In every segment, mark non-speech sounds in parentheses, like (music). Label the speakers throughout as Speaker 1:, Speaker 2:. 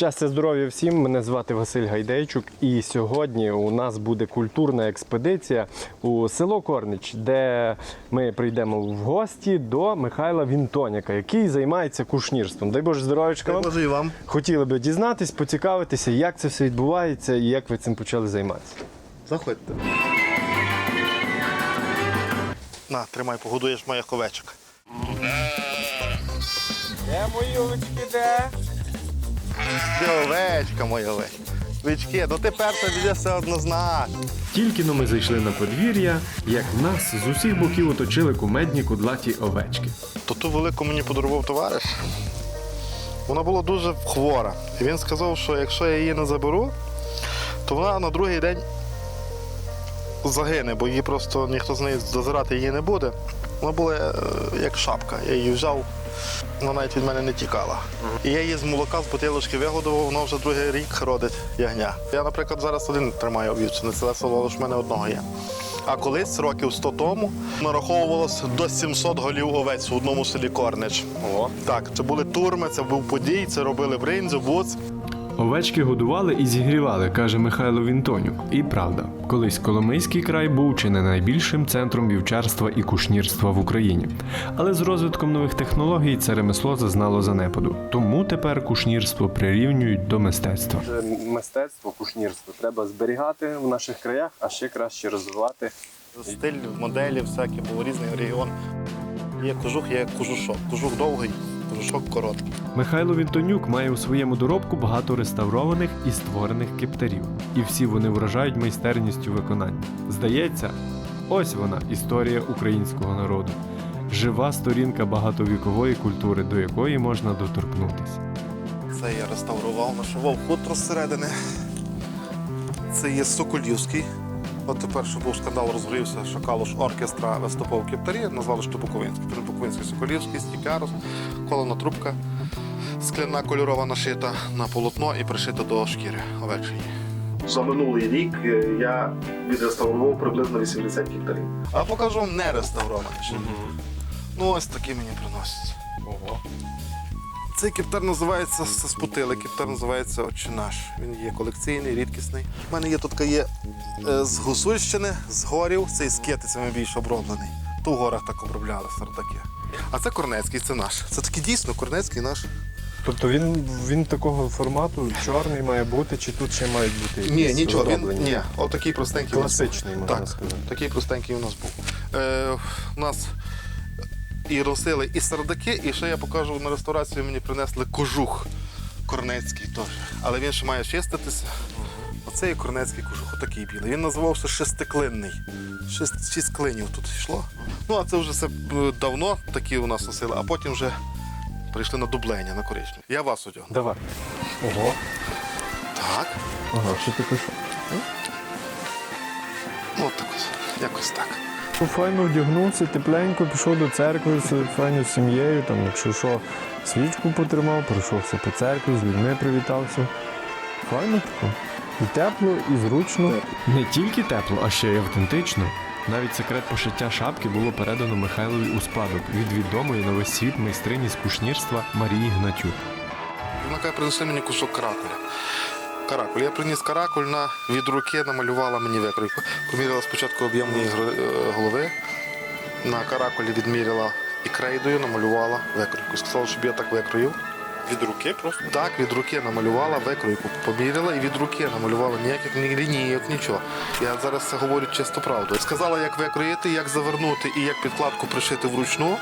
Speaker 1: Щастя, здоров'я всім! Мене звати Василь Гайдейчук, і сьогодні у нас буде культурна експедиція у село Корнич, де ми прийдемо в гості до Михайла Вінтоняка, який займається кушнірством. Дай Боже здоров'ячка вам.
Speaker 2: Боже і вам.
Speaker 1: Хотіли би дізнатись, поцікавитися, як це все відбувається і як ви цим почали займатися.
Speaker 2: Заходьте. На, тримай, погодуєш моїх овечок.
Speaker 3: Де мої овечки, де?
Speaker 2: Де овечка, моя овечка. Вички, ну ти перша все однозначно.
Speaker 4: Тільки но ми зайшли на подвір'я, як нас з усіх боків оточили кумедні кудлаті овечки.
Speaker 2: То ту велику мені подарував товариш. Вона була дуже хвора. І він сказав, що якщо я її не заберу, то вона на другий день загине, бо її просто ніхто з неї дозирати її не буде. Вона була е, як шапка. Я її взяв, вона навіть від мене не тікала. І я її з молока з бутилочки вигодував, воно вже другий рік родить ягня. Я, наприклад, зараз один тримаю овівцю, не це село, лише в мене одного є. А колись, років 100 тому, нараховувалось до 700 голів овець в одному селі Корнич.
Speaker 1: О.
Speaker 2: Так, це були турми, це був подій, це робили бринзю, буц.
Speaker 4: Овечки годували і зігрівали, каже Михайло Вінтонюк. І правда, колись Коломийський край був чи не найбільшим центром вівчарства і кушнірства в Україні. Але з розвитком нових технологій це ремесло зазнало занепаду. Тому тепер кушнірство прирівнюють до мистецтва.
Speaker 1: Мистецтво, кушнірство треба зберігати в наших краях, а ще краще розвивати.
Speaker 2: Стиль, моделі, всякі, був різний регіон. Є кожух, є кожушок. Кожух довгий, кожушок короткий.
Speaker 4: Михайло Вінтонюк має у своєму доробку багато реставрованих і створених кептерів, і всі вони вражають майстерністю виконання. Здається, ось вона історія українського народу, жива сторінка багатовікової культури, до якої можна доторкнутися.
Speaker 2: Це я реставрував, нашивав хутро зсередини. Це є Соколівський. От тепер, що був скандал, розгорівся, що Калуш оркестра виступав в кептарі, назвали що Буковинський. Тепер Буковинський Соколівський, стікарус, колона трубка, скляна кольорова нашита на полотно і пришита до шкіри овечої. За минулий рік я відреставрував приблизно 80 кептарів. А покажу не реставровані. ще. Ну ось такі мені приносять.
Speaker 1: Ого.
Speaker 2: Цей кептар називається це спутили. Кептар називається Отче наш. Він є колекційний, рідкісний. У мене є тут є е, з Гусульщини, з горів, цей з китицями більш оброблений. То в горах так обробляли сардаки. А це Корнецький, це наш. Це такий дійсно Корнецький наш.
Speaker 1: Тобто він, він такого формату чорний має бути, чи тут ще мають бути
Speaker 2: Ні, нічого. Він, ні, отакий простенький.
Speaker 1: Класичний, можна
Speaker 2: Так,
Speaker 1: сказати.
Speaker 2: такий простенький у нас був. Е, у нас і росили, і сардаки, і ще я покажу на реставрацію мені принесли кожух корнецький теж. Але він ще має чиститися. Оце є корнецький кожух, отакий білий. Він називався шестиклинний. Шест, шість клинів тут йшло. Ну, а це вже все е, давно такі у нас носили, а потім вже прийшли на дублення, на коричневі. Я вас одягну.
Speaker 1: Давай. Ого.
Speaker 2: Так.
Speaker 1: Ага, що ти пишеш?
Speaker 2: Ну, от так ось. Якось так.
Speaker 1: Файно вдягнувся, тепленько, пішов до церкви з файно з сім'єю, там, якщо що, свічку потримав, пройшовся по церкві, з людьми привітався. Файно тако. І тепло, і зручно.
Speaker 4: Не тільки тепло, а ще й автентично. Навіть секрет пошиття шапки було передано Михайлові у спадок від відомої на весь світ майстрині з кушнірства Марії Гнатюк.
Speaker 2: Вона каже, принесли мені кусок каракуля. Каракуль. Я приніс каракуль на від руки, намалювала мені викройку. Поміряла спочатку об'єм моєї е, голови. На каракулі відміряла і крейдою намалювала викройку. Сказала, щоб я так викроїв.
Speaker 1: Від руки просто.
Speaker 2: Так, від руки намалювала викройку, поміряла і від руки намалювала ніяких ні лінійок, нічого. Я зараз це говорю чисто правду. Сказала, як викроїти, як завернути і як підкладку пришити вручну.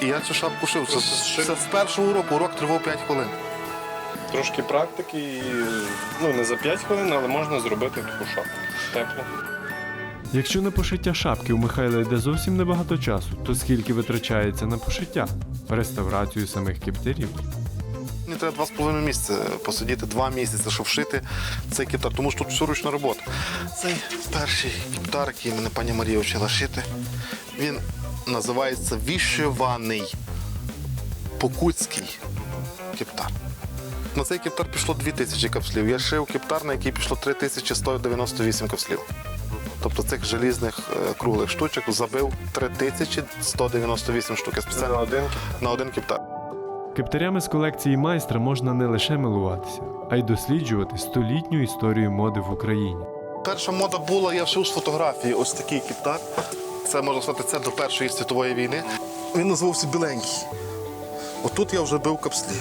Speaker 2: І я цю шапку шив. Це, це з першого уроку, урок тривав 5 хвилин.
Speaker 1: Трошки практики, і, ну не за 5 хвилин, але можна зробити таку шапку. Тепло.
Speaker 4: Якщо на пошиття шапки у Михайла йде зовсім небагато часу, то скільки витрачається на пошиття, реставрацію самих кептерів?
Speaker 2: Мені треба два з половиною місяці посидіти, два місяці, щоб вшити цей кептар, тому що тут всю ручна робота. Цей перший кептар, який мене пані Марія вчила шити, він називається вішиваний покутський кептар. На цей кептар пішло 2000 капслів. Я шив кептар, на який пішло 3198 капслів. Тобто цих желізних е, круглих штучок забив 3198 штук. Я спеціально
Speaker 1: один.
Speaker 2: на один кептар.
Speaker 4: Кептарями з колекції майстра можна не лише милуватися, а й досліджувати столітню історію моди в Україні.
Speaker 2: Перша мода була, я шив з фотографії, ось такий кіптар. Це можна сказати, це до Першої світової війни. Він називався біленький. Отут я вже бив капслі.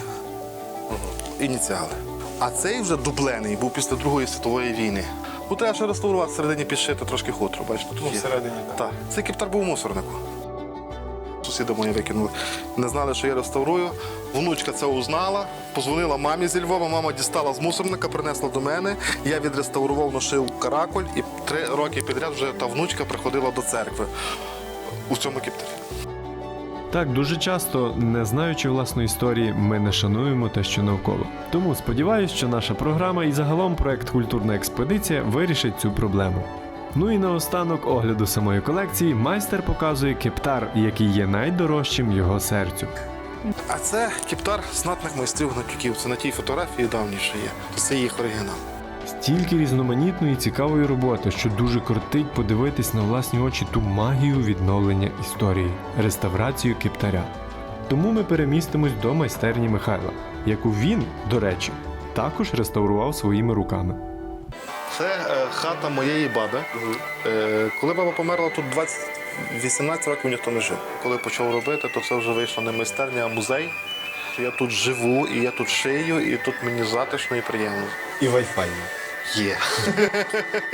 Speaker 2: Ініціали. А цей вже дублений був після Другої світової війни. Тут треба ще реставрувати всередині підшити трошки хутро. Бачите, тут
Speaker 1: Ну, всередині, так.
Speaker 2: Так. Цей кіптар був у мусорнику. Сусіди мої викинули. Не знали, що я реставрую. Внучка це узнала, позвонила мамі зі Львова, мама дістала з мусорника, принесла до мене. Я відреставрував, ношив каракуль, і три роки підряд вже та внучка приходила до церкви у цьому кіптарі.
Speaker 4: Так, дуже часто, не знаючи власної історії, ми не шануємо те, що навколо. Тому сподіваюся, що наша програма і загалом проект Культурна експедиція вирішить цю проблему. Ну і наостанок огляду самої колекції майстер показує кептар, який є найдорожчим його серцю.
Speaker 2: А це кіптар знатних майстрів гнатюків. Це на тій фотографії давніше є. Це їх оригінал.
Speaker 4: Стільки різноманітної і цікавої роботи, що дуже кортить подивитись на власні очі ту магію відновлення історії, реставрацію кептаря. Тому ми перемістимось до майстерні Михайла, яку він, до речі, також реставрував своїми руками.
Speaker 2: Це е, хата моєї баби. Е, коли баба померла, тут 20, 18 років ніхто не жив. Коли почав робити, то це вже вийшло не майстерня, а музей. Я тут живу, і я тут шию, і тут мені затишно і приємно.
Speaker 1: І Wi-Fi.
Speaker 2: Є.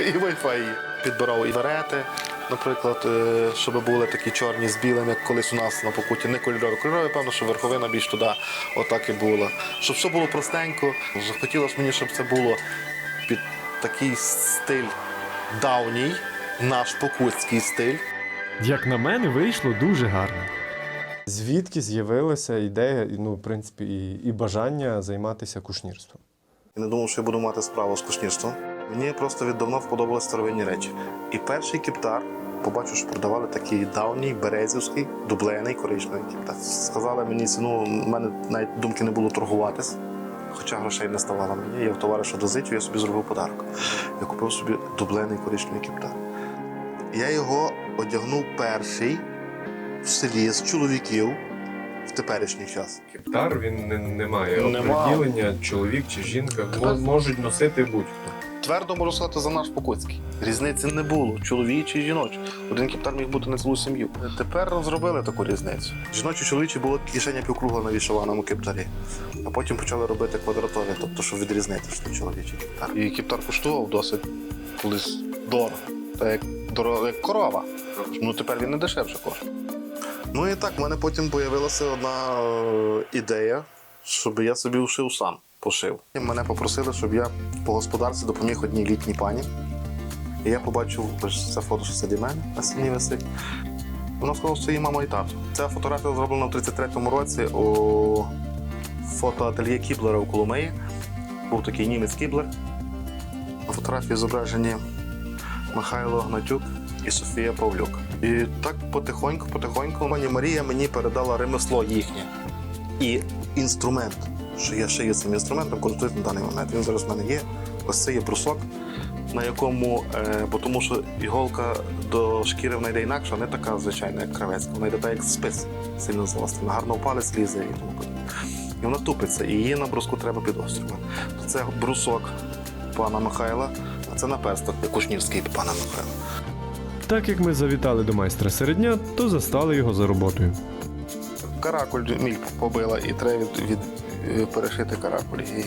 Speaker 2: (laughs) і Wi-Fi є. Підбирав і варети, наприклад, е, щоб були такі чорні з білим, як колись у нас на покуті, не кольорові. Кольорові, певно, що верховина більш туди отак і була. Щоб все було простенько. Захотілося мені, щоб це було під такий стиль давній, наш покутський стиль.
Speaker 4: Як на мене, вийшло дуже гарно.
Speaker 1: Звідки з'явилася ідея, ну, в принципі, і, і бажання займатися кушнірством?
Speaker 2: Я не думав, що я буду мати справу з кушнірством. Мені просто віддавно вподобалися старовинні речі. І перший кептар побачив, що продавали такий давній березівський дублений коричневий кептар. Сказали мені ціну, в мене навіть думки не було торгуватись, хоча грошей не ставало мені. Я в товариша дозичу, я собі зробив подарок. Я купив собі дублений коричневий кептар. Я його одягнув перший в селі з чоловіків в теперішній час.
Speaker 1: Кептар він не, не має
Speaker 2: Нема.
Speaker 1: оприділення, чоловік чи жінка
Speaker 2: Тепер-
Speaker 1: можуть носити будь-хто.
Speaker 2: Твердо можу сказати за наш Покутський. Різниці не було, чоловічий і жіночий. Один кептар міг бути на цілу сім'ю. Тепер зробили таку різницю. Жіночі чоловічі було кишеня півкругла на вішованому кептарі, а потім почали робити квадратові, тобто, щоб відрізнити що це чоловічий кептар. І кептар коштував досить колись дорого. Та як, дорого, як корова. Ну тепер він не дешевше коштує. Ну і так, в мене потім з'явилася одна е, ідея, щоб я собі ушив сам. Пошив. І мене попросили, щоб я по господарстві допоміг одній літній пані. І я побачив це фото, що сиді мене на стіні висить. Вона сказала, що її мама і тато. Ця фотографія зроблена в 33-му році у фотоательє Кіблера у Коломиї. Був такий німець Кіблер. На фотографії зображені Михайло Гнатюк і Софія Павлюк. І так потихоньку, потихоньку пані Марія мені передала ремесло їхнє і інструмент, що я шию цим інструментом, користуюсь на даний момент. Він зараз в мене є. Ось це є брусок, на якому, е, бо тому що іголка до шкіри вона йде інакша, не така звичайна, як кравецька. Вона йде так, як спис сильно злострена. Гарно палець лізе і тому подібне. І вона тупиться, і її на бруску треба підострювати. Це брусок пана Михайла, а це наперсток кушнірський пана Михайла.
Speaker 4: Так як ми завітали до майстра середня, то застали його за роботою.
Speaker 2: Каракуль міль побила і треба від, від, е, перешити каракуль. І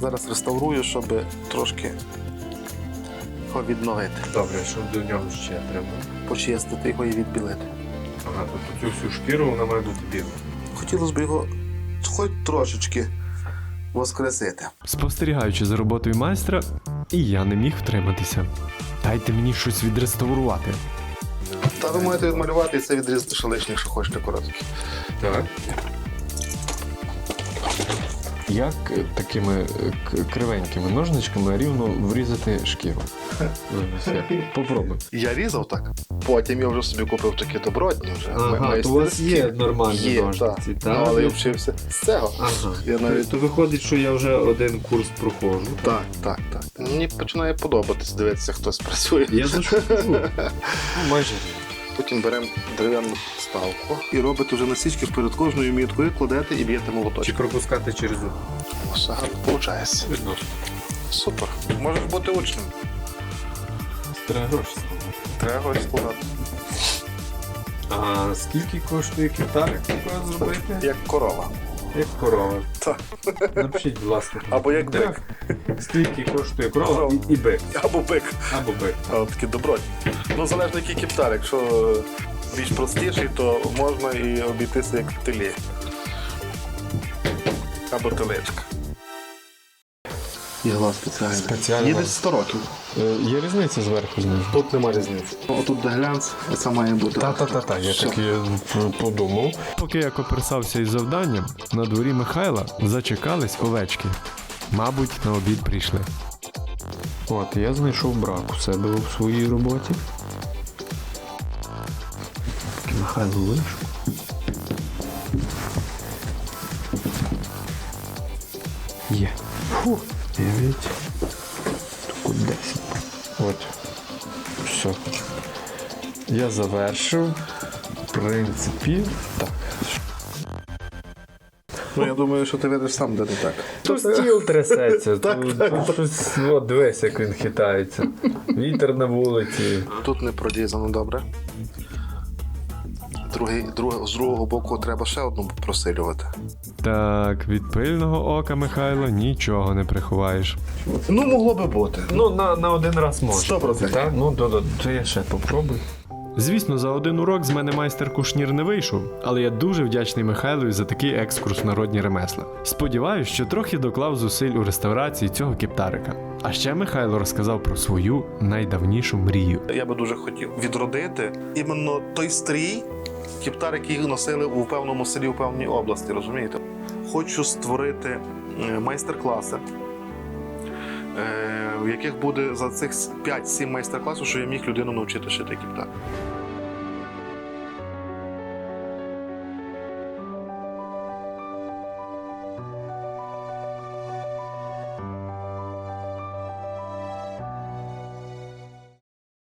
Speaker 2: зараз реставрую, щоб трошки його відновити,
Speaker 1: Добре, що до нього ще треба?
Speaker 2: почистити його і відбілити.
Speaker 1: Ага, тобто цю всю шкіру вона має бути біла.
Speaker 2: Хотілося б його хоч трошечки воскресити.
Speaker 4: Спостерігаючи за роботою майстра, і я не міг втриматися. Дайте мені щось відреставрувати.
Speaker 2: Та ви маєте відмалювати і це відрізати ще лишніх, що хочете короткі.
Speaker 1: Так. Як такими е, кривенькими ножничками рівно врізати шкіру? Попробуй.
Speaker 2: Я різав так. Потім я вже собі купив такі добротні вже. майстерські.
Speaker 3: нормальні
Speaker 2: Є,
Speaker 3: ножниці,
Speaker 2: так.
Speaker 3: так?
Speaker 2: Ну, але я вчився з цього.
Speaker 3: Ага.
Speaker 2: Я навіть
Speaker 3: То виходить, що я вже один курс проходжу.
Speaker 2: Так, так, так. Мені починає подобатись дивитися, хтось працює.
Speaker 3: Я за що (laughs) кажу?
Speaker 1: Ну, майже рівно.
Speaker 2: Потім беремо дерев'яну ставку і робите вже насічки перед кожною міткою, кладете і б'єте
Speaker 3: Чи пропускати через
Speaker 2: Все гарно виходить. Супер. Можеш бути учнем.
Speaker 3: Треба гроші.
Speaker 2: Треба гроші складати.
Speaker 3: А скільки коштує кітар, як зробити?
Speaker 2: Як корова.
Speaker 3: Як корова.
Speaker 2: Так.
Speaker 3: Напишіть, будь ласка.
Speaker 2: Або як бик.
Speaker 3: Скільки коштує корова і, і бик.
Speaker 2: Або бик.
Speaker 3: Або бик.
Speaker 2: А такі добротні. Ну, залежно який кептар. Якщо більш простіший, то можна і обійтися як телі. Або телечка. Ігла спеціальна.
Speaker 1: Спеціальна.
Speaker 2: Їде 100 років.
Speaker 1: Е, Є різниця зверху знизу?
Speaker 2: Тут нема різниці. Отут де глянц, оце має бути.
Speaker 1: Та, та, та, та, я
Speaker 2: Все.
Speaker 1: так і подумав.
Speaker 4: Поки я коперсався із завданням, на дворі Михайла зачекались овечки. Мабуть, на обід прийшли.
Speaker 1: От, я знайшов брак у себе в своїй роботі. Михайло вийшов. Є. Фу, Я завершив. В принципі, так.
Speaker 2: Ну, я думаю, що ти видиш сам, де не так.
Speaker 3: Тут стіл трясеться,
Speaker 2: Так,
Speaker 3: тут,
Speaker 2: так,
Speaker 3: тут щось, от дивись, як він хитається. Вітер на вулиці.
Speaker 2: Тут не продізано добре. Другий, друг, з другого боку треба ще одну просилювати.
Speaker 4: Так, від пильного ока Михайло нічого не приховаєш.
Speaker 2: Ну, могло би бути.
Speaker 3: Ну, на, на один раз може.
Speaker 2: Сто процентів.
Speaker 3: Так? Ну, до, до, то я ще попробую.
Speaker 4: Звісно, за один урок з мене майстер кушнір не вийшов, але я дуже вдячний Михайлові за такий екскурс в народні ремесла. Сподіваюсь, що трохи доклав зусиль у реставрації цього кептарика. А ще Михайло розказав про свою найдавнішу мрію.
Speaker 2: Я би дуже хотів відродити іменно той стрій, кептар, який носили у певному селі, у певній області, розумієте? Хочу створити е, майстер-класи, в яких буде за цих 5-7 майстер-класів, що я міг людину навчити шити кептар.